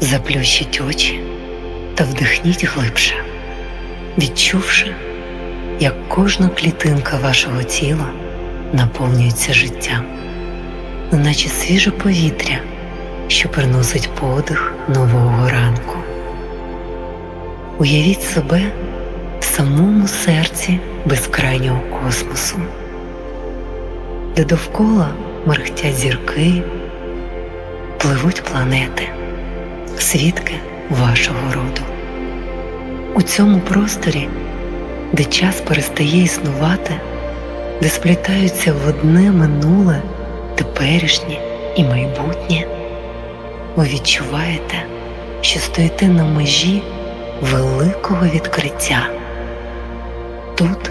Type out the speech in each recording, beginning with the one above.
Заплющіть очі та вдихніть глибше, відчувши, як кожна клітинка вашого тіла наповнюється життям, наче свіже повітря, що приносить подих нового ранку. Уявіть себе в самому серці безкрайнього космосу, де довкола мерехтять зірки, пливуть планети, свідки вашого роду. У цьому просторі, де час перестає існувати, де сплітаються в одне минуле, теперішнє і майбутнє, ви відчуваєте, що стоїте на межі великого відкриття. Тут,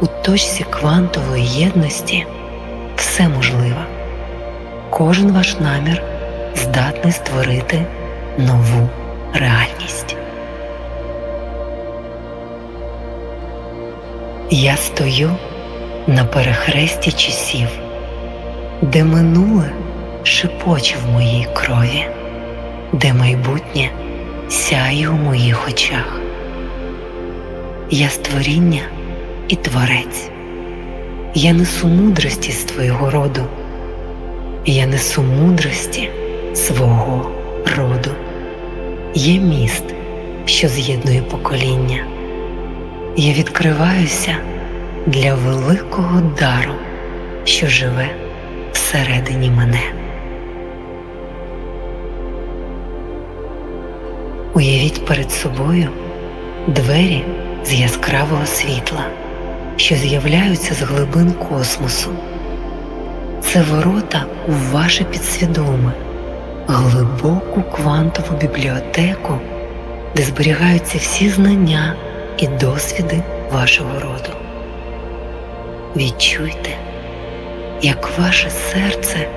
у точці квантової єдності, все можливо. Кожен ваш намір здатний створити нову реальність. Я стою на перехресті часів, де минуле шепоче в моїй крові, де майбутнє сяє у моїх очах. Я створіння і творець. Я несу мудрості з твого роду. Я несу мудрості свого роду. Є міст, що з'єднує покоління. Я відкриваюся для великого дару, що живе всередині мене. Уявіть перед собою двері з яскравого світла, що з'являються з глибин космосу. Це ворота у ваше підсвідоме, глибоку квантову бібліотеку, де зберігаються всі знання і досвіди вашого роду. Відчуйте, як ваше серце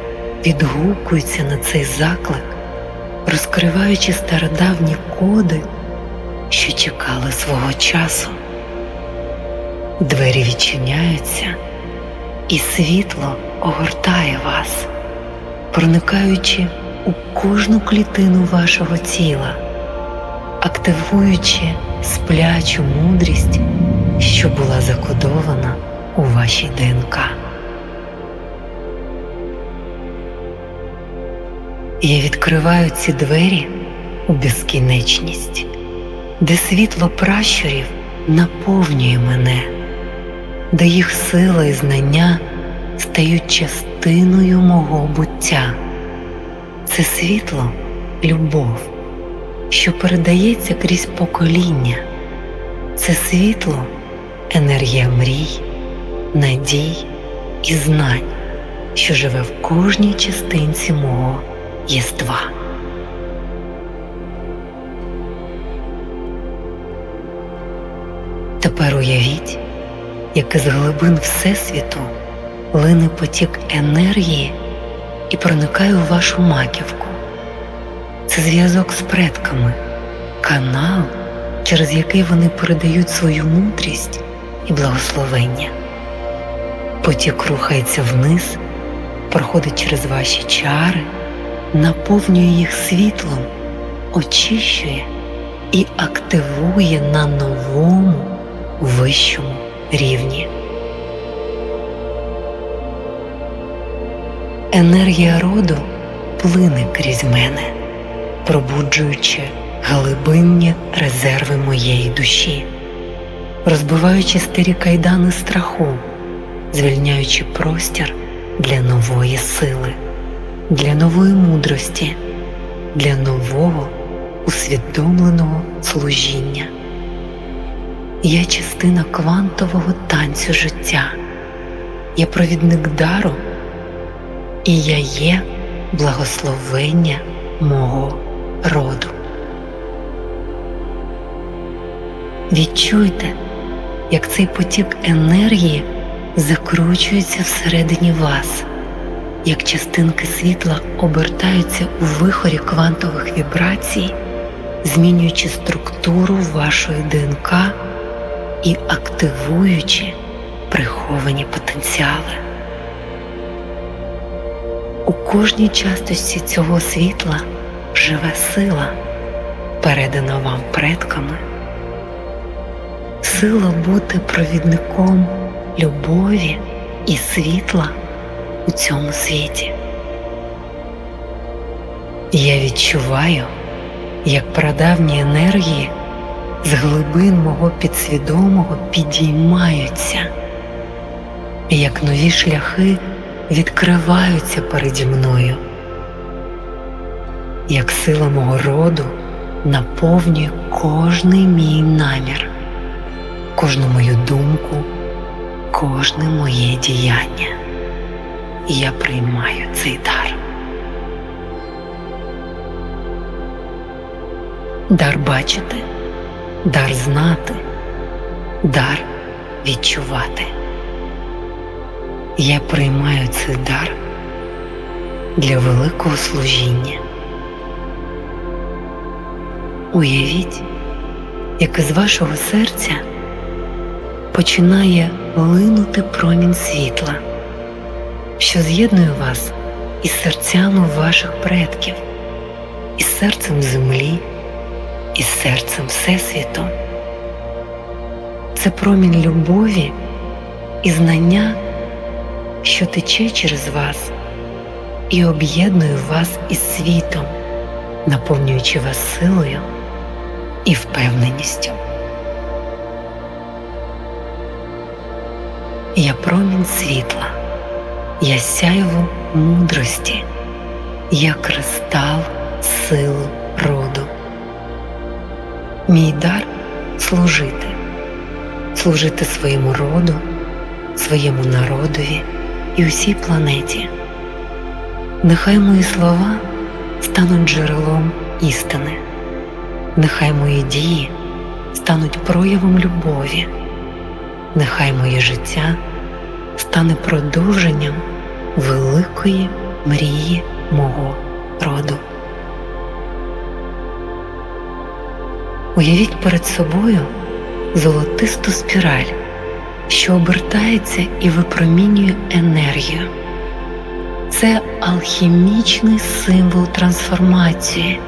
відгукується на цей заклик, розкриваючи стародавні коди, що чекали свого часу. Двері відчиняються, і світло огортає вас, проникаючи у кожну клітину вашого тіла, активуючи сплячу мудрість, що була закодована у вашій ДНК. Я відкриваю ці двері у безкінечність, де світло пращурів наповнює мене, де їх сила і знання стають частиною мого буття. Це світло любов, що передається крізь покоління. Це світло енергія мрій, надій і знань, що живе в кожній частинці мого єства. Тепер уявіть, як із глибин Всесвіту лине потік енергії і проникає у вашу маківку. Це зв'язок з предками, канал, через який вони передають свою мудрість і благословення. Потік рухається вниз, проходить через ваші чари, наповнює їх світлом, очищує і активує на новому вищому рівні. Енергія роду плине крізь мене, пробуджуючи глибинні резерви моєї душі, розбиваючи старі кайдани страху, звільняючи простір для нової сили, для нової мудрості, для нового усвідомленого служіння. Я частина квантового танцю життя, я провідник дару, і я є благословення мого роду. Відчуйте, як цей потік енергії закручується всередині вас, як частинки світла обертаються у вихорі квантових вібрацій, змінюючи структуру вашої ДНК і активуючи приховані потенціали. У кожній частості цього світла живе сила, передана вам предками, сила бути провідником любові і світла у цьому світі. Я відчуваю, як прадавні енергії з глибин мого підсвідомого підіймаються, як нові шляхи відкриваються переді мною, як сила мого роду наповнює кожний мій намір, кожну мою думку, кожне моє діяння. І я приймаю цей дар. Дар бачити, дар знати, дар відчувати. Я приймаю цей дар для великого служіння. Уявіть, як із вашого серця починає линути промінь світла, що з'єднує вас із серцями ваших предків, із серцем землі, із серцем Всесвіту. Це промінь любові і знання, що тече через вас і об'єднує вас із світом, наповнюючи вас силою і впевненістю. Я промінь світла, я сяйво мудрості, я кристал силу роду. Мій дар служити, служити своєму роду, своєму народові і усій планеті. Нехай мої слова стануть джерелом істини, нехай мої дії стануть проявом любові, нехай моє життя стане продовженням великої мрії мого роду. Уявіть перед собою золотисту спіраль, що обертається і випромінює енергію. Це алхімічний символ трансформації,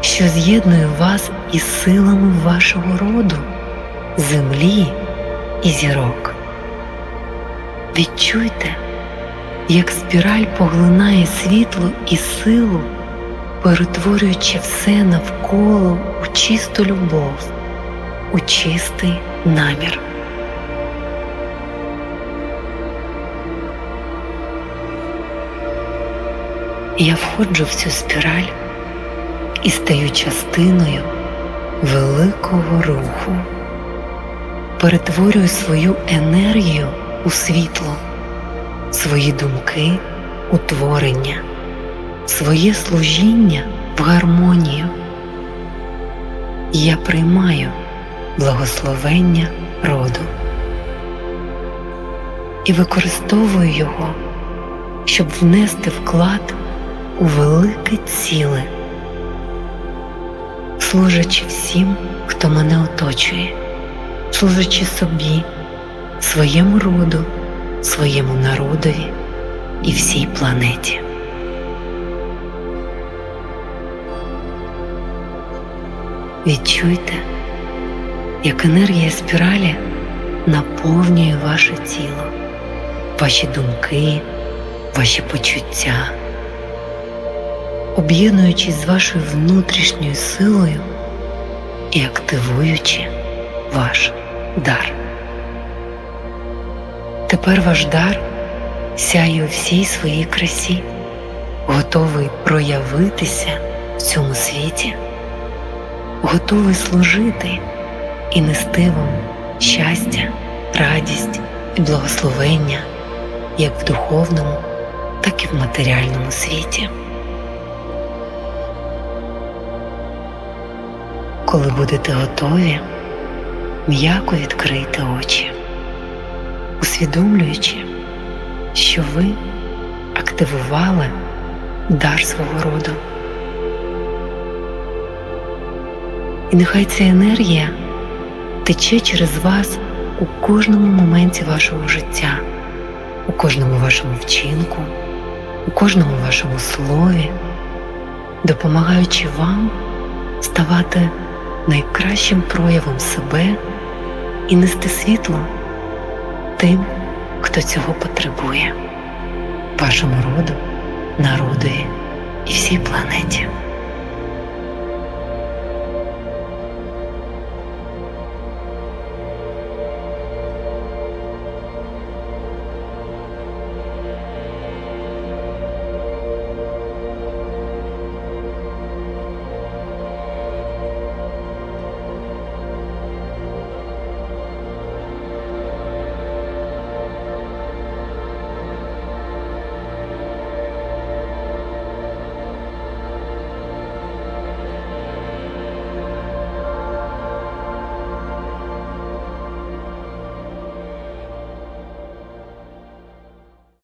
що з'єднує вас із силами вашого роду, землі і зірок. Відчуйте, як спіраль поглинає світло і силу, перетворюючи все навколо у чисту любов, у чистий намір. Я входжу в цю спіраль і стаю частиною великого руху, перетворюю свою енергію у світло, свої думки у творення, своє служіння в гармонію. Я приймаю благословення роду і використовую його, щоб внести вклад у велике ціле, служачи всім, хто мене оточує, служачи собі, своєму роду, своєму народові і всій планеті. Відчуйте, як енергія спіралі наповнює ваше тіло, ваші думки, ваші почуття, об'єднуючись з вашою внутрішньою силою і активуючи ваш дар. Тепер ваш дар сяє у всій своїй красі, готовий проявитися в цьому світі, готовий служити і нести вам щастя, радість і благословення як в духовному, так і в матеріальному світі. Коли будете готові, м'яко відкрийте очі, усвідомлюючи, що ви активували дар свого роду. І нехай ця енергія тече через вас у кожному моменті вашого життя, у кожному вашому вчинку, у кожному вашому слові, допомагаючи вам ставати найкращим проявом себе і нести світло тим, хто цього потребує, вашому роду, народу і всій планеті.